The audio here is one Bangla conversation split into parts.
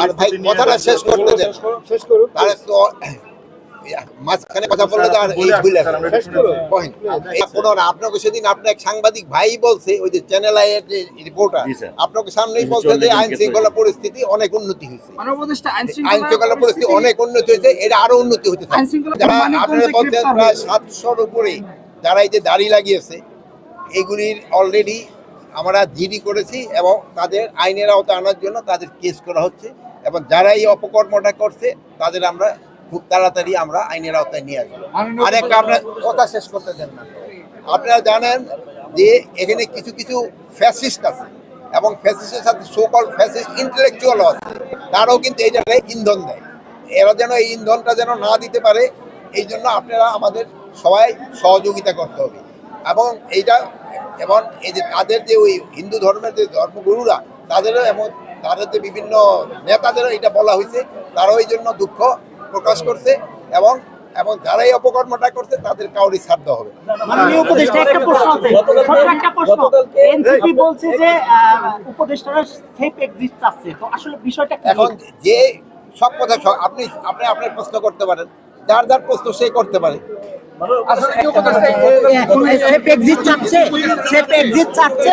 আর ভাই কথাটা শেষ করতে দেন। শেষ করুন তার তো মাঝখানে কথা বললে তো আর এই ভুল আপনাকে সেদিন আপনার এক সাংবাদিক ভাই বলছে ওই যে চ্যানেল আই এর রিপোর্টার আপনাকে সামনেই বলছে যে আইন শৃঙ্খলা পরিস্থিতি অনেক উন্নতি হয়েছে। আইন শৃঙ্খলা পরিস্থিতি অনেক উন্নতি হয়েছে এটা আরও উন্নতি হতে যারা আপনারা বলছেন প্রায় সাতশোর উপরে যারা এই যে দাড়ি লাগিয়েছে এগুলির অলরেডি আমরা জিডি করেছি এবং তাদের আইনের আওতায় আনার জন্য তাদের কেস করা হচ্ছে। এবং যারা এই অপকর্মটা করছে তাদের আমরা খুব তাড়াতাড়ি আমরা আইনের আওতায় নিয়ে আসব। আর একটা আপনার কথা শেষ করতে দেন না। আপনারা জানেন যে এখানে কিছু কিছু ফ্যাসিস্ট আছে এবং ফ্যাসিস্টের সাথে সোকল ফ্যাসিস্ট ইন্টেলেকচুয়ালও আছে। তারাও কিন্তু এই জায়গায় ইন্ধন দেয়। এরা যেন এই ইন্ধনটা যেন না দিতে পারে এই জন্য আপনারা আমাদের সবাই সহযোগিতা করতে হবে। এবং এইটা এবং এই যে তাদের যে ওই হিন্দু ধর্মের যে ধর্মগুরুরা তাদেরও এমন তাদের যে বিভিন্ন নেতাদেরও এটা বলা হয়েছে তারাও এই জন্য দুঃখ প্রকাশ করছে এবং এবং যারাই অপকর্মটা করছে তাদের কাউরি ছাড় দেওয়া হবে মাননীয় উপদেষ্টা একটা প্রশ্ন আছে ছোট্ট একটা প্রশ্ন এনসিপি বলছে যে উপদেষ্টারা সেফ এক্সিট চাচ্ছে তো আসলে বিষয়টা এখন যে সব কথা সব- আপনি আপনি আপনার প্রশ্ন করতে পারেন যার যার প্রশ্ন সে করতে পারে সেফ এক্সিট চাচ্ছে সেফ এক্সিট চাচ্ছে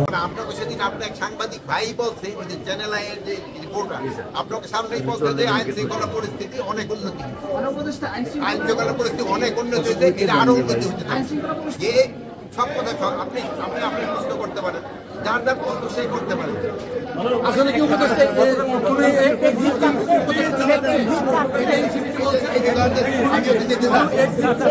আপনাকে সেদিন আপনার এক সাংবাদিক ভাই বলছে ওই যে চ্যানেল আই যে রিপোর্টার আপনাকে সামনেই বলছে যে আইন শৃঙ্খলা পরিস্থিতি অনেক উন্নতি। আইন শৃঙ্খলা পরিস্থিতি অনেক উন্নতি হয়েছে এটা আরও উন্নতি হতে থাকে যে সব কথা সব- আপনি আপনি আপনি প্রশ্ন করতে পারেন। যার যার প্রশ্ন সে করতে পারে। আসলে কি উপদেষ্টা এক্সিট যদি